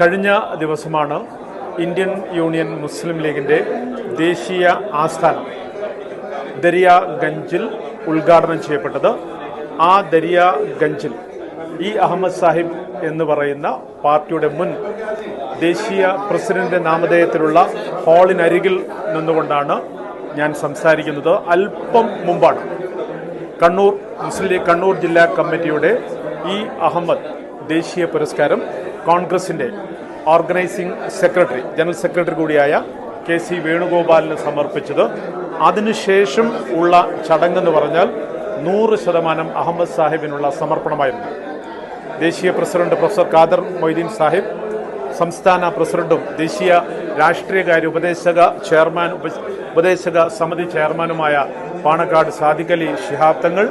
കഴിഞ്ഞ ദിവസമാണ് Indian union മുസ്ലിം ലീഗിന്റെ ദേശീയ ആസ്ഥാനം ദരിയാഗഞ്ചിൽ ഉദ്ഘാടനം ചെയ്യപ്പെട്ടത്. ആ ദരിയാഗഞ്ചിൽ ഇ അഹമ്മദ് സാഹിബ് എന്ന് പറയുന്ന പാർട്ടിയുടെ മുൻ ദേശീയ പ്രസിഡന്റ് നാമധേയത്തിലുള്ള ഹാളിനരികിൽ നിന്നുകൊണ്ടാണ് ഞാൻ സംസാരിക്കുന്നത്. അല്പം മുമ്പാണ് കണ്ണൂർ മുസ്ലിം ലീഗ് കണ്ണൂർ ജില്ലാ കമ്മിറ്റിയുടെ ഇ അഹമ്മദ് ദേശീയ പുരസ്കാരം കോൺഗ്രസിന്റെ ഓർഗനൈസിംഗ് സെക്രട്ടറി ജനറൽ സെക്രട്ടറി കൂടിയായ കെ സി വേണുഗോപാലിന് സമർപ്പിച്ചത്. അതിനുശേഷം ഉള്ള ചടങ്ങെന്ന് പറഞ്ഞാൽ നൂറ് ശതമാനം അഹമ്മദ് സാഹിബിനുള്ള സമർപ്പണമായിരുന്നു. ദേശീയ പ്രസിഡന്റ് പ്രൊഫസർ ഖാദർ മൊയ്തീൻ സാഹിബ് സംസ്ഥാന പ്രസിഡന്റും ദേശീയ രാഷ്ട്രീയകാര്യ ഉപദേശക ചെയർമാൻ ഉപദേശക സമിതി ചെയർമാനുമായ Panakkad Sadiqali Shihab Thangal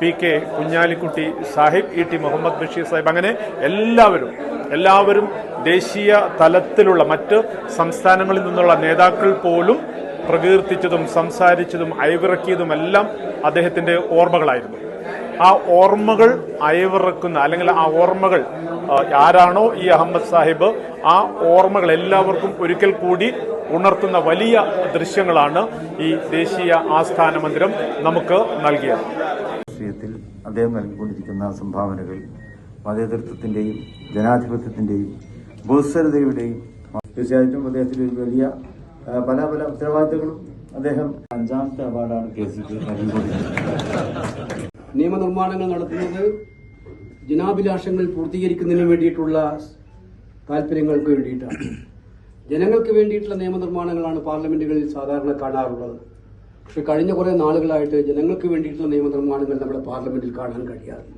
P K Kunhalikutty Sahib E T Muhammad Basheer Sahib അങ്ങനെ എല്ലാവരും എല്ലാവരും ദേശീയ തലത്തിലുള്ള മറ്റ് സംസ്ഥാനങ്ങളിൽ നിന്നുള്ള നേതാക്കൾ പോലും പ്രകീർത്തിച്ചതും സംസാരിച്ചതും അയവിറക്കിയതുമെല്ലാം അദ്ദേഹത്തിന്റെ ഓർമ്മകളായിരുന്നു. ആ ഓർമ്മകൾ അയവിറക്കുന്ന അല്ലെങ്കിൽ ആ ഓർമ്മകൾ ആരാണോ ഈ അഹമ്മദ് സാഹിബ് ആ ഓർമ്മകൾ എല്ലാവർക്കും ഒരിക്കൽ കൂടി ഉണർത്തുന്ന വലിയ ദൃശ്യങ്ങളാണ് ഈ ദേശീയ ആസ്ഥാന മന്ദിരം നമുക്ക് നൽകിയത്. അദ്ദേഹം നൽകിക്കൊണ്ടിരിക്കുന്ന സംഭാവനകൾ മതേതൃത്വത്തിന്റെയും ജനാധിപത്യത്തിന്റെയും ബഹുസ്വരതയുടെയും തീർച്ചയായിട്ടും അദ്ദേഹത്തിന് ഒരു വലിയ പല പല ഉത്തരവാദിത്തങ്ങളും അദ്ദേഹം അഞ്ചാമത്തെ അവാർഡാണ് കെ സി നിയമനിർമ്മാണങ്ങൾ നടത്തുന്നത് ജനാഭിലാഷങ്ങൾ പൂർത്തീകരിക്കുന്നതിന് വേണ്ടിയിട്ടുള്ള താല്പര്യങ്ങൾക്ക് വേണ്ടിയിട്ടാണ്. ജനങ്ങൾക്ക് വേണ്ടിയിട്ടുള്ള നിയമനിർമ്മാണങ്ങളാണ് പാർലമെന്റുകളിൽ സാധാരണ കാണാറുള്ളത്. പക്ഷെ കഴിഞ്ഞ കുറെ നാളുകളായിട്ട് ജനങ്ങൾക്ക് വേണ്ടിയിട്ടുള്ള നിയമനിർമ്മാണങ്ങൾ നമ്മുടെ പാർലമെന്റിൽ കാണാൻ കഴിയാറില്ല.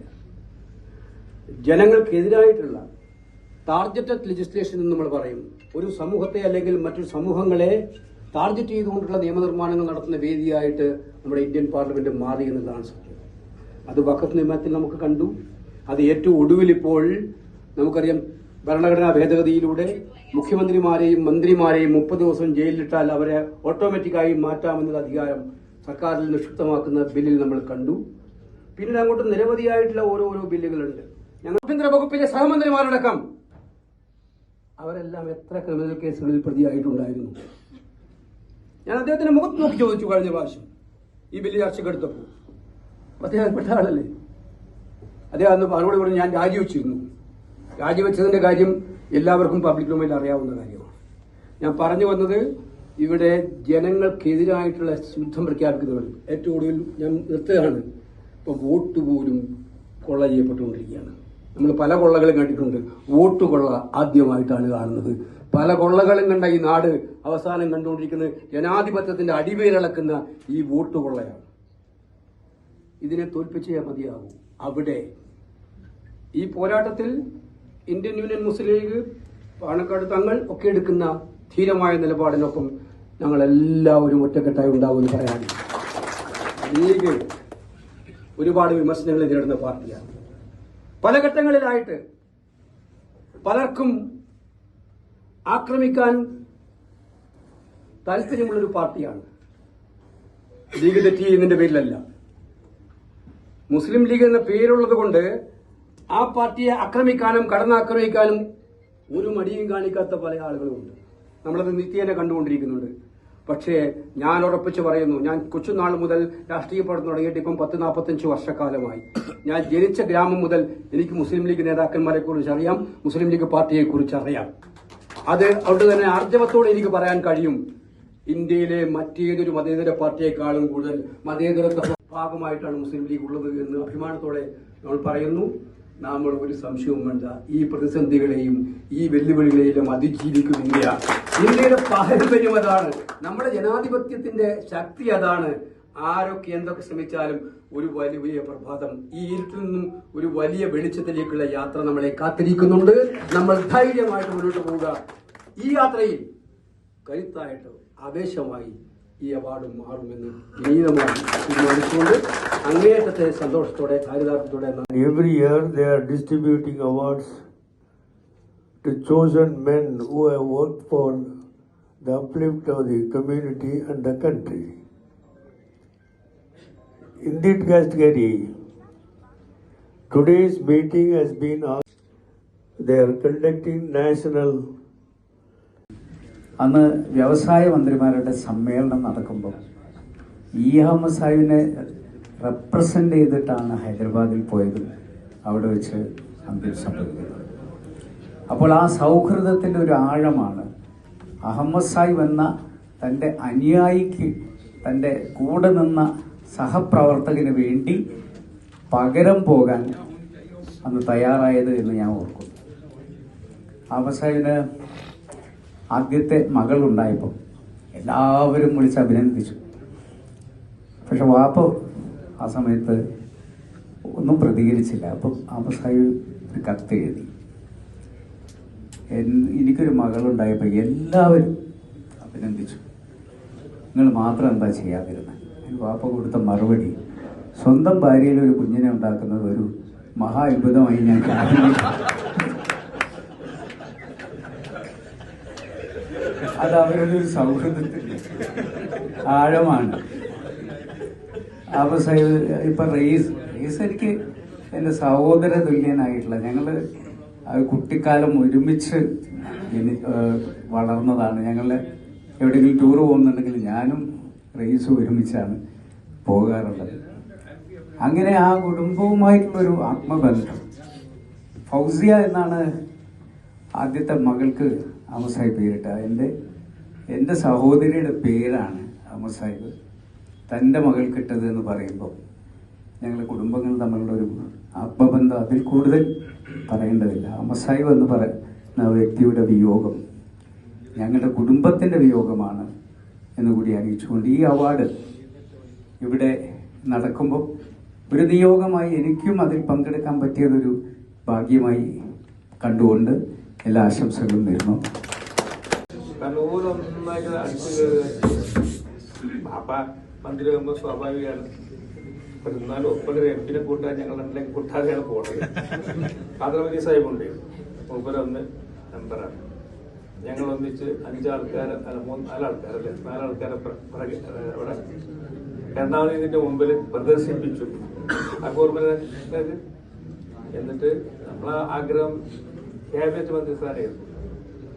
ജനങ്ങൾക്കെതിരായിട്ടുള്ള ടാർഗറ്റഡ് ലെജിസ്ലേഷൻ എന്ന് നമ്മൾ പറയും. ഒരു സമൂഹത്തെ അല്ലെങ്കിൽ മറ്റു സമൂഹങ്ങളെ ടാർഗറ്റ് ചെയ്തുകൊണ്ടുള്ള നിയമനിർമ്മാണങ്ങൾ നടത്തുന്ന വേദിയായിട്ട് നമ്മുടെ ഇന്ത്യൻ പാർലമെന്റ് മാറി എന്നതാണ് സത്യം. അത് വഖഫ് നിയമത്തിൽ നമുക്ക് കണ്ടു. അത് ഏറ്റവും ഒടുവിൽ ഇപ്പോൾ നമുക്കറിയാം ഭരണഘടനാ ഭേദഗതിയിലൂടെ മുഖ്യമന്ത്രിമാരെയും മന്ത്രിമാരെയും മുപ്പത് ദിവസം ജയിലിലിട്ടാൽ അവരെ ഓട്ടോമാറ്റിക്കായി മാറ്റാമെന്നുള്ള അധികാരം സർക്കാരിൽ നിക്ഷിപ്തമാക്കുന്ന ബില്ലിൽ നമ്മൾ കണ്ടു. പിന്നീട് അങ്ങോട്ട് നിരവധിയായിട്ടുള്ള ഓരോരോ ബില്ലുകളുണ്ട്. ആഭ്യന്തര വകുപ്പിലെ സഹമന്ത്രിമാരടക്കം അവരെല്ലാം എത്ര ക്രിമിനൽ കേസുകളിൽ പ്രതിയായിട്ടുണ്ടായിരുന്നു? ഞാൻ അദ്ദേഹത്തിന്റെ മുഖത്ത് നോക്കി ചോദിച്ചു കഴിഞ്ഞ പ്രാവശ്യം. ഈ ബില്ല് ചർച്ചക്കെടുത്തപ്പോൾ അദ്ദേഹപ്പെട്ട ആളല്ലേ? അദ്ദേഹം അന്ന് മറുപടി പറഞ്ഞു ഞാൻ രാജിവെച്ചിരുന്നു. രാജിവെച്ചതിന്റെ കാര്യം എല്ലാവർക്കും പബ്ലിക് ഡൊമൈനിൽ അറിയാവുന്ന കാര്യമാണ്. ഞാൻ പറഞ്ഞു വന്നത് ഇവിടെ ജനങ്ങൾക്കെതിരായിട്ടുള്ള യുദ്ധം പ്രഖ്യാപിക്കുന്നവർ ഏറ്റവും കൂടുതൽ ഞാൻ നിർത്തുകയാണ്. ഇപ്പൊ വോട്ട് പോലും കൊള്ള ചെയ്യപ്പെട്ടുകൊണ്ടിരിക്കുകയാണ്. നമ്മൾ പല കൊള്ളകളും കണ്ടിട്ടുണ്ട്. വോട്ട് കൊള്ള ആദ്യമായിട്ടാണ് കാണുന്നത്. പല കൊള്ളകളും കണ്ട ഈ നാട് അവസാനം കണ്ടുകൊണ്ടിരിക്കുന്നത് ജനാധിപത്യത്തിന്റെ അടിവേരിളക്കുന്ന ഈ വോട്ട് കൊള്ളയാണ്. ഇതിനെ തോൽപ്പിച്ചേ മതിയാകൂ. അവിടെ ഈ പോരാട്ടത്തിൽ Indian Union Muslim League Panakkad Thangal ഒക്കെ എടുക്കുന്ന ധീരമായ നിലപാടിനൊപ്പം ഞങ്ങൾ എല്ലാവരും ഒറ്റക്കെട്ടായി ഉണ്ടാവുമെന്ന് പറയാനില്ല ലീഗ് ഒരുപാട് വിമർശനങ്ങൾ നേരിടുന്ന പാർട്ടിയാണ്. പല ഘട്ടങ്ങളിലായിട്ട് പലർക്കും ആക്രമിക്കാൻ താല്പര്യമുള്ളൊരു പാർട്ടിയാണ്. ലീഗ് തെറ്റി ചെയ്യുന്നതിന്റെ പേരിലല്ല. മുസ്ലിം ലീഗ് എന്ന പേരുള്ളത് കൊണ്ട് ആ പാർട്ടിയെ ആക്രമിക്കാനും കടന്നാക്രമിക്കാനും ഒരു മടിയും കാണിക്കാത്ത പല ആളുകളുമുണ്ട് നമ്മളത് നിത്യേന കണ്ടുകൊണ്ടിരിക്കുന്നുണ്ട്. പക്ഷേ ഞാൻ ഉറപ്പിച്ച് പറയുന്നു ഞാൻ കൊച്ചുനാൾ മുതൽ രാഷ്ട്രീയ പ്രവർത്തനം തുടങ്ങിയിട്ട് ഇപ്പം പത്ത് നാൽപ്പത്തഞ്ച് വർഷക്കാലമായി. ഞാൻ ജനിച്ച ഗ്രാമം മുതൽ എനിക്ക് മുസ്ലിം ലീഗ് നേതാക്കന്മാരെ കുറിച്ച് അറിയാം മുസ്ലിം ലീഗ് പാർട്ടിയെ കുറിച്ച് അറിയാം. അത് അതുകൊണ്ട് തന്നെ ആർജവത്തോടെ എനിക്ക് പറയാൻ കഴിയും. ഇന്ത്യയിലെ മറ്റേതൊരു മതേതര പാർട്ടിയെക്കാളും കൂടുതൽ മതേതരത്വ ഭാഗമായിട്ടാണ് മുസ്ലിം ലീഗ് ഉള്ളത് എന്ന് അഭിമാനത്തോടെ നമ്മൾ പറയുന്നു. നമ്മൾ ഒരു സംശയവും വേണ്ട. ഈ പ്രതിസന്ധികളെയും ഈ വെല്ലുവിളികളെയും അതിജീവിക്കും ഇന്ത്യ. ഇന്ത്യയുടെ പാരമ്പര്യം അതാണ്. നമ്മുടെ ജനാധിപത്യത്തിന്റെ ശക്തി അതാണ്. ആരൊക്കെ എന്തൊക്കെ ശ്രമിച്ചാലും ഒരു വലിയ പ്രഭാതം. ഈ ഇരുട്ടിൽ നിന്നും ഒരു വലിയ വെളിച്ചത്തിലേക്കുള്ള യാത്ര നമ്മളെ കാത്തിരിക്കുന്നുണ്ട്. നമ്മൾ ധൈര്യമായിട്ട് മുന്നോട്ട് പോവുക. ഈ യാത്രയിൽ കരുത്തായിട്ട് ആവേശമായി ഈ അവാർഡ് മാറുമെന്ന് വിനീതമായി തീരുമാനിച്ചുകൊണ്ട് അങ്ങേയറ്റത്തെ സന്തോഷത്തോടെ ചാരിതാർത്ഥത്തോടെ Every year they are distributing awards to chosen men who have worked for the uplift of the community and the country. Indeed, Gastgary, today's meeting has been asked they are conducting national അന്ന് വ്യവസായ മന്ത്രിമാരുടെ സമ്മേളനം നടക്കുമ്പോൾ E Ahmed സാഹിബിനെ represent ചെയ്തിട്ടാണ് ഹൈദരാബാദിൽ പോയത്. അവിടെ വെച്ച് അന്ത്യം സംഭവിക്കുന്നത് അപ്പോൾ ആ സൗഹൃദത്തിന്റെ ഒരു ആഴമാണ് അഹമ്മദ് സാഹിബ് എന്ന തന്റെ അനുയായിക്ക് തന്റെ കൂടെ നിന്ന സഹപ്രവർത്തകന് വേണ്ടി പകരം പോകാൻ അന്ന് തയ്യാറായത് എന്ന് ഞാൻ ഓർക്കുന്നു. അഹമ്മദ് സാഹിബിന് ആദ്യത്തെ മകളുണ്ടായപ്പോൾ എല്ലാവരും വിളിച്ച് അഭിനന്ദിച്ചു. പക്ഷെ വാപ്പ ആ സമയത്ത് ഒന്നും പ്രതികരിച്ചില്ല. അപ്പം അമ്മസായി ഒരു കത്ത് എഴുതി. എനിക്കൊരു മകളുണ്ടായപ്പോൾ എല്ലാവരും അഭിനന്ദിച്ചു. നിങ്ങൾ മാത്രം എന്താ ചെയ്യാതിരുന്നത് അതിന് വാപ്പ കൊടുത്ത മറുപടി സ്വന്തം ഭാര്യയിൽ ഒരു കുഞ്ഞിനെ ഉണ്ടാക്കുന്നത് ഒരു മഹാ അത്ഭുതമായി ഞാൻ അത് അവരുടെ ഒരു സൗഹൃദത്തിന്റെ ആഴമാണ് അവസായ ഇപ്പൊ റേസ് റേസ് എനിക്ക് എന്റെ സഹോദര തുല്യനായിട്ടുള്ള ഞങ്ങൾ കുട്ടിക്കാലം ഒരുമിച്ച് വളർന്നതാണ്. ഞങ്ങൾ എവിടെയെങ്കിലും ടൂർ പോകുന്നുണ്ടെങ്കിൽ ഞാനും റേസും ഒരുമിച്ചാണ് പോകാറുള്ളത്. അങ്ങനെ ആ കുടുംബവുമായിട്ടുള്ളൊരു ആത്മബന്ധം. ഫൗസിയ എന്നാണ് ആദ്യത്തെ മകൾക്ക് അമസായി പേരിട്ട എന്റെ എന്റെ സഹോദരിയുടെ പേരാണ് അമ്മസാഹിബ് തന്റെ മകൾക്കിട്ടത് എന്ന് പറയുമ്പോൾ ഞങ്ങളുടെ കുടുംബങ്ങൾ തമ്മിലുള്ള ഒരു ആത്മബന്ധം അതിൽ കൂടുതൽ പറയേണ്ടതില്ല. അമ്മസാഹിബ് എന്ന് പറയുന്ന വ്യക്തിയുടെ വിയോഗം ഞങ്ങളുടെ കുടുംബത്തിന്റെ വിയോഗമാണ് എന്ന് കൂടി അറിയിച്ചുകൊണ്ട് ഈ അവാർഡ് ഇവിടെ നടക്കുമ്പോൾ ഒരു നിയോഗമായി എനിക്കും അതിൽ പങ്കെടുക്കാൻ പറ്റിയതൊരു ഭാഗ്യമായി കണ്ടുകൊണ്ട് എല്ലാ ആശംസകളും നേരുന്നു. ഓരോ നന്നായിട്ട് അടിച്ചു പാപ്പ മന്ത്രി ആകുമ്പോൾ സ്വാഭാവികമാണ്. എന്നാലും ഒപ്പം ഒരു എം കൂട്ടാൻ ഞങ്ങൾ രണ്ടിലേക്ക് കൂട്ടാതെയാണ് പോണത്. കാതർമതി സാഹിബുണ്ട് മൂപ്പരൊന്ന് മെമ്പറാണ്. ഞങ്ങൾ ഒന്നിച്ച് അഞ്ചാൾക്കാർ അല്ല മൂന്ന് നാലാൾക്കാരല്ലേ? നാലാൾക്കാരെ അവിടെ. രണ്ടാമത് ഇതിന്റെ മുമ്പിൽ പ്രദർശിപ്പിച്ചു. അക്ബർമനെ എന്നിട്ട് നമ്മളെ ആഗ്രഹം ക്യാബിനറ്റ് മന്ത്രിസ്ഥാനായിരുന്നു.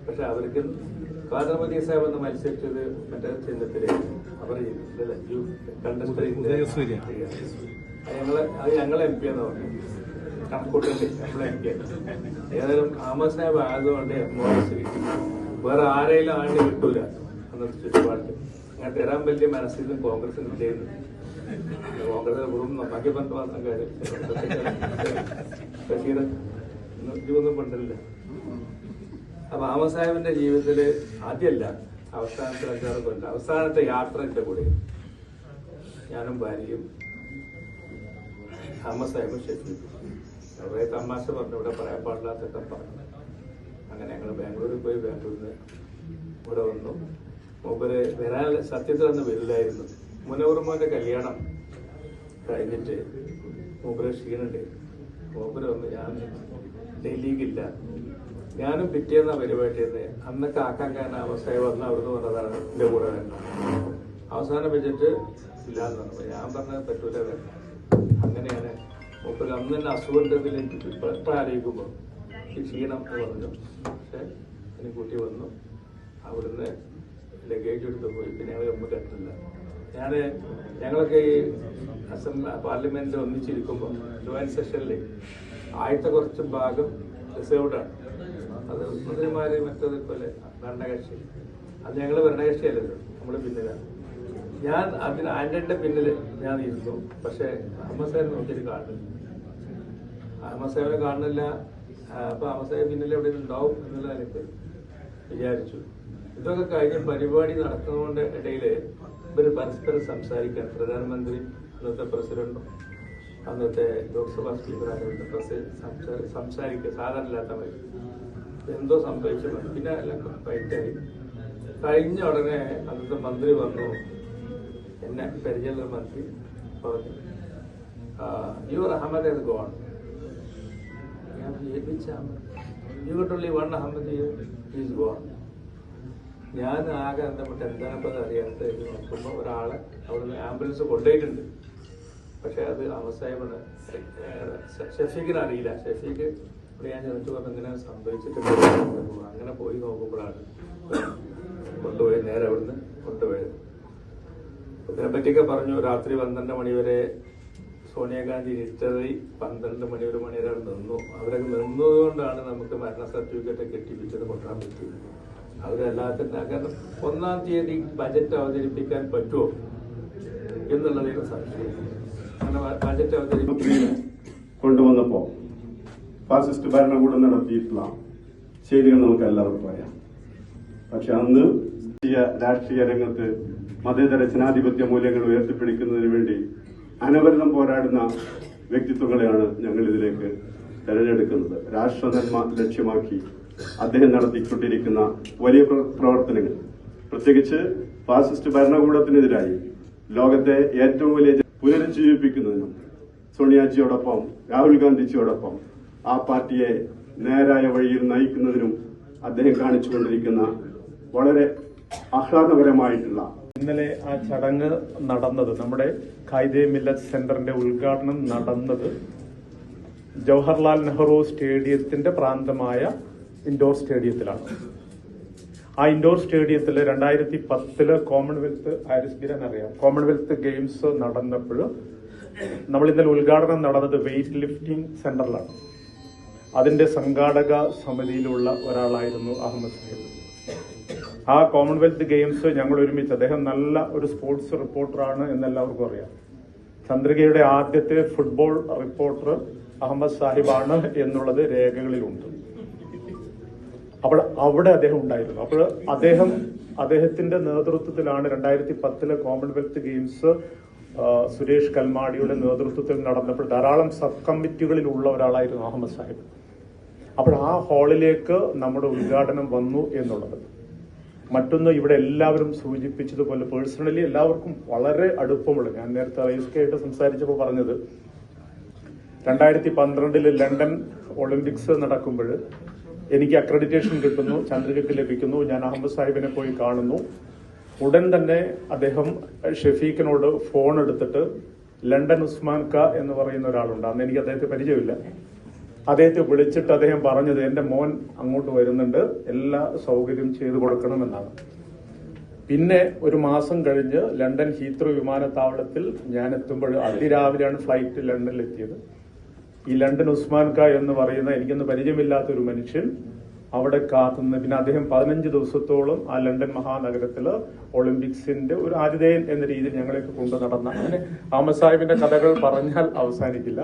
പക്ഷെ അവർക്ക് കാതർമതി സാഹിബ് എന്ന് മത്സരിച്ചത് മറ്റേ അവർ ഞങ്ങളെ അത് ഞങ്ങളെ എം പി എന്ന് പറഞ്ഞു കണക്കൂട്ടല്ലേ നമ്മളെ എം പി ഏതായാലും അഹമ്മദ് സാഹിബ് ആയതുകൊണ്ട് കിട്ടി വേറെ ആരെയും ആണ്ട് കിട്ടൂല എന്നൊരു ചുറ്റുപാടിൽ അങ്ങനെ തരാൻ വലിയ മനസ്സിലും കോൺഗ്രസിനും ചെയ്യുന്നു കോൺഗ്രസ് വെറും നന്നാക്കി ബന്ധം മാത്രം കാര്യം ബഷീർ ഒന്നും പണ്ടില്ല അപ്പൊ ജീവിതത്തിൽ ആദ്യമല്ല അവസാനത്തെ അഞ്ചാറ് കൊല്ലം. അവസാനത്തെ എന്റെ കൂടെ. ഞാനും ഭാര്യയും അഹമ്മദ് സാഹിബും ഷെഫി കുറെ തമാശ പറഞ്ഞു ഇവിടെ പറയാൻ പാടില്ലാത്തൊക്കെ പറഞ്ഞു അങ്ങനെ ഞങ്ങൾ ബാംഗ്ലൂരിൽ പോയി ബാംഗ്ലൂരിൽ ഇവിടെ വന്നു. മൂപ്പര് വരാൻ സത്യത്തിൽ അന്ന് വരില്ലായിരുന്നു. മുനവർമ്മന്റെ കല്യാണം കഴിഞ്ഞിട്ട് മൂപ്പര് ക്ഷീണുണ്ട്. മൂപ്പര് വന്ന് ഞാൻ ഡൽഹിക്കില്ല ഞാനും പിറ്റേന്ന പരിപാടിയെന്ന് അന്ന് കാക്കാൻ കാരണം അവസ്ഥയെ വന്ന് അവിടുന്ന് വന്നതാണ് എന്റെ കൂടെ വേണ്ട അവസാനം വെച്ചിട്ട് ഇല്ലാന്ന് പറഞ്ഞു. ഞാൻ പറഞ്ഞത് പറ്റൂല വേണ്ട അങ്ങനെയാണ്. മൂപ്പര് അന്ന് തന്നെ അസുഖത്തിൽ എനിക്ക് ഇപ്പൊ ക്ഷീണം എന്ന് പറഞ്ഞു. പക്ഷെ എനിക്ക് കൂട്ടി വന്നു. അവിടുന്ന് ലഗേജ് എടുത്ത് പോയി. പിന്നെ ഞങ്ങൾ നമ്മൾ കണ്ടില്ല ഞാൻ ഞങ്ങളൊക്കെ ഈ അസംബ്ലി പാർലമെന്റിൽ ഒന്നിച്ചിരിക്കുമ്പോൾ ജോയിന്റ് സെഷനിൽ ആദ്യത്തെ കുറച്ച് ഭാഗം റിസർവ്ഡാണ് അത് മന്ത്രിമാര് മറ്റത് പോലെ ഭരണകക്ഷി അത് ഞങ്ങൾ ഭരണകക്ഷിയല്ലല്ലോ നമ്മൾ പിന്നിലാണ്. ഞാൻ അതിന് ആന്റണിന്റെ പിന്നിൽ ഞാൻ ഇരുന്നു. പക്ഷെ അഹമ്മദ് സാഹിബ് നോക്കിയിട്ട് കാണുന്നില്ല. അഹമ്മദ് സാഹിബിനെ കാണുന്നില്ല. അപ്പൊ അഹമ്മദ് സാഹിബ് പിന്നിൽ എവിടെ ഉണ്ടാവും എന്നുള്ള എനിക്ക് വിചാരിച്ചു. ഇതൊക്കെ കഴിഞ്ഞ് പരിപാടി നടക്കുന്നതുകൊണ്ട് ഇടയിൽ ഇവർ പരസ്പരം സംസാരിക്കാൻ പ്രധാനമന്ത്രി അന്നത്തെ പ്രസിഡന്റും അന്നത്തെ ലോക്സഭാ സ്പീക്കറായ പ്രസ് സംസാരിക്കുക സാധാരണ ഇല്ലാത്ത എന്തോ സംഭവിച്ചു പിന്നെ എല്ലാം ഫൈറ്റായി കഴിഞ്ഞ ഉടനെ അന്നത്തെ മന്ത്രി വന്നു. എന്നെ പരിചയമുള്ള മന്ത്രി പറഞ്ഞു യുവർ അഹമ്മദ് has ഗോൺ ഞാൻ വിചാരിച്ചു, "You got only one Ahmed here, he is gone." ഞാൻ ആകെ ബന്ധപ്പെട്ട് എന്താണിപ്പോൾ അറിയാത്ത നോക്കുമ്പോൾ നോക്കുമ്പോ ഒരാളെ അവിടുന്ന് ആംബുലൻസ് കൊണ്ടുപോയിട്ടുണ്ട്. പക്ഷെ അത് അവസായമാണ് ഷെഫീഖിന് അറിയില്ല. ഷെഫീഖ് അപ്പോൾ ഞാൻ ചെന്നിട്ട് പറഞ്ഞു ഇങ്ങനെ സംഭവിച്ചിട്ടുണ്ട്? അങ്ങനെ പോയി നോക്കുമ്പോഴാണ് കൊണ്ടുപോയി നേരെ അവിടുന്ന് കൊണ്ടുപോയത്. ഇതിനെപ്പറ്റിയൊക്കെ പറഞ്ഞു രാത്രി പന്ത്രണ്ട് മണിവരെ സോണിയാഗാന്ധി ഹിസ്റ്ററി പന്ത്രണ്ട് മണി ഒരു മണി വരെ നിന്നു. അവരൊക്കെ നിന്നതുകൊണ്ടാണ് നമുക്ക് മരണ സർട്ടിഫിക്കറ്റ് കെട്ടിപ്പിച്ചത് കൊണ്ടാൻ പറ്റിയത്. അവരെല്ലാത്തിന്റെ കാരണം ഒന്നാം തീയതി ബജറ്റ് അവതരിപ്പിക്കാൻ പറ്റുമോ എന്നുള്ളതിന് സംശയം അങ്ങനെ ബജറ്റ് അവതരിപ്പിക്കാൻ കൊണ്ടുവന്നപ്പോൾ ഫാസിസ്റ്റ് ഭരണകൂടം നടത്തിയിട്ടുള്ള ശൈലികൾ നമുക്ക് എല്ലാവർക്കും പറയാം പക്ഷെ അന്ന് രാഷ്ട്രീയ രംഗത്ത് മതേതര ജനാധിപത്യ മൂല്യങ്ങൾ ഉയർത്തിപ്പിടിക്കുന്നതിന് വേണ്ടി അനവരതം പോരാടുന്ന വ്യക്തിത്വങ്ങളെയാണ് ഞങ്ങൾ ഇതിലേക്ക് തെരഞ്ഞെടുക്കുന്നത്. രാഷ്ട്രനന്മ ലക്ഷ്യമാക്കി അദ്ദേഹം നടത്തിക്കൊണ്ടിരിക്കുന്ന വലിയ പ്രവർത്തനങ്ങൾ. പ്രത്യേകിച്ച് ഫാസിസ്റ്റ് ഭരണകൂടത്തിനെതിരായി ലോകത്തെ ഏറ്റവും വലിയ പുനരുജ്ജീവിപ്പിക്കുന്നതിനും സോണിയാജിയോടൊപ്പം രാഹുൽ ഗാന്ധിജിയോടൊപ്പം ആ പാർട്ടിയെ നേരായ വഴിയിൽ നയിക്കുന്നതിനും അദ്ദേഹം കാണിച്ചുകൊണ്ടിരിക്കുന്ന വളരെ ആഹ്ലാദകരമായിട്ടുള്ള ഇന്നലെ ആ ചടങ്ങ് നടന്നത് നമ്മുടെ ഖായിദെ മില്ലത്ത് സെന്ററിന്റെ ഉദ്ഘാടനം നടന്നത് ജവഹർലാൽ നെഹ്റു സ്റ്റേഡിയത്തിന്റെ പ്രാന്തമായ ഇൻഡോർ സ്റ്റേഡിയത്തിലാണ്. ആ ഇൻഡോർ സ്റ്റേഡിയത്തിൽ രണ്ടായിരത്തി പത്തിൽ കോമൺവെൽത്ത് ഹാരിസ് ഗിരൻ അറിയാം കോമൺവെൽത്ത് ഗെയിംസ് നടന്നപ്പോൾ നമ്മൾ ഇന്നലെ ഉദ്ഘാടനം നടന്നത് വെയിറ്റ് ലിഫ്റ്റിംഗ് സെന്ററിലാണ്. അതിന്റെ സംഘാടക സമിതിയിലുള്ള ഒരാളായിരുന്നു അഹമ്മദ് സാഹിബ്. ആ കോമൺവെൽത്ത് ഗെയിംസ് ഞങ്ങൾ ഒരുമിച്ച് അദ്ദേഹം നല്ല ഒരു സ്പോർട്സ് റിപ്പോർട്ടറാണ് എന്നെല്ലാവർക്കും അറിയാം. ചന്ദ്രികയുടെ ആദ്യത്തെ ഫുട്ബോൾ റിപ്പോർട്ടർ അഹമ്മദ് സാഹിബാണ് എന്നുള്ളത് രേഖകളിലുണ്ട്. അപ്പോൾ അവിടെ അദ്ദേഹം ഉണ്ടായിരുന്നു. അപ്പോൾ അദ്ദേഹം അദ്ദേഹത്തിന്റെ നേതൃത്വത്തിലാണ് രണ്ടായിരത്തി പത്തിലെ കോമൺവെൽത്ത് ഗെയിംസ് സുരേഷ് കൽമാടിയുടെ നേതൃത്വത്തിൽ നടന്നപ്പോൾ ധാരാളം സബ് കമ്മിറ്റികളിൽ ഉള്ള ഒരാളായിരുന്നു അഹമ്മദ് സാഹിബ്. അപ്പോൾ ആ ഹാളിലേക്ക് നമ്മുടെ ഉദ്ഘാടനം വന്നു എന്നുള്ളത്. മറ്റൊന്ന് ഇവിടെ എല്ലാവരും സൂചിപ്പിച്ചതുപോലെ പേഴ്സണലി എല്ലാവർക്കും വളരെ അടുപ്പമുള്ള ഞാൻ നേരത്തെ റൈസ്കെ ആയിട്ട് സംസാരിച്ചപ്പോൾ പറഞ്ഞത് രണ്ടായിരത്തി പന്ത്രണ്ടിൽ ലണ്ടൻ ഒളിമ്പിക്സ് നടക്കുമ്പോൾ എനിക്ക് അക്രഡിറ്റേഷൻ കിട്ടുന്നു ചന്ദ്രികയ്ക്ക് ലഭിക്കുന്നു ഞാൻ അഹമ്മദ് സാഹിബിനെ പോയി കാണുന്നു. ഉടൻ തന്നെ അദ്ദേഹം ഷെഫീഖിനോട് ഫോൺ എടുത്തിട്ട് ലണ്ടൻ ഉസ്മാൻ ക എന്ന് പറയുന്ന ഒരാളുണ്ട്. അന്ന് എനിക്ക് അദ്ദേഹത്തെ പരിചയമില്ല. അദ്ദേഹത്തെ വിളിച്ചിട്ട് അദ്ദേഹം പറഞ്ഞത് എന്റെ മോൻ അങ്ങോട്ട് വരുന്നുണ്ട്. എല്ലാ സൗകര്യം ചെയ്തു കൊടുക്കണമെന്നാണ്. പിന്നെ ഒരു മാസം കഴിഞ്ഞ് ലണ്ടൻ ഹീത്രോ വിമാനത്താവളത്തിൽ ഞാൻ എത്തുമ്പോൾ അതിരാവിലെയാണ് ഫ്ലൈറ്റ് ലണ്ടനിൽ എത്തിയത് ഈ ലണ്ടൻ ഉസ്മാൻ ഖാ എന്ന് പറയുന്ന എനിക്കൊന്ന് പരിചയമില്ലാത്ത ഒരു മനുഷ്യൻ അവിടെ കാത്തുനിന്ന് പിന്നെ അദ്ദേഹം പതിനഞ്ച് ദിവസത്തോളം ആ ലണ്ടൻ മഹാനഗരത്തിൽ ഒളിമ്പിക്സിന്റെ ഒരു ആതിഥേയൻ എന്ന രീതിയിൽ ഞങ്ങളെയൊക്കെ കൊണ്ടു നടന്ന. അങ്ങനെ അഹമ്മദ് സാഹിബിന്റെ കഥകൾ പറഞ്ഞാൽ അവസാനിക്കില്ല.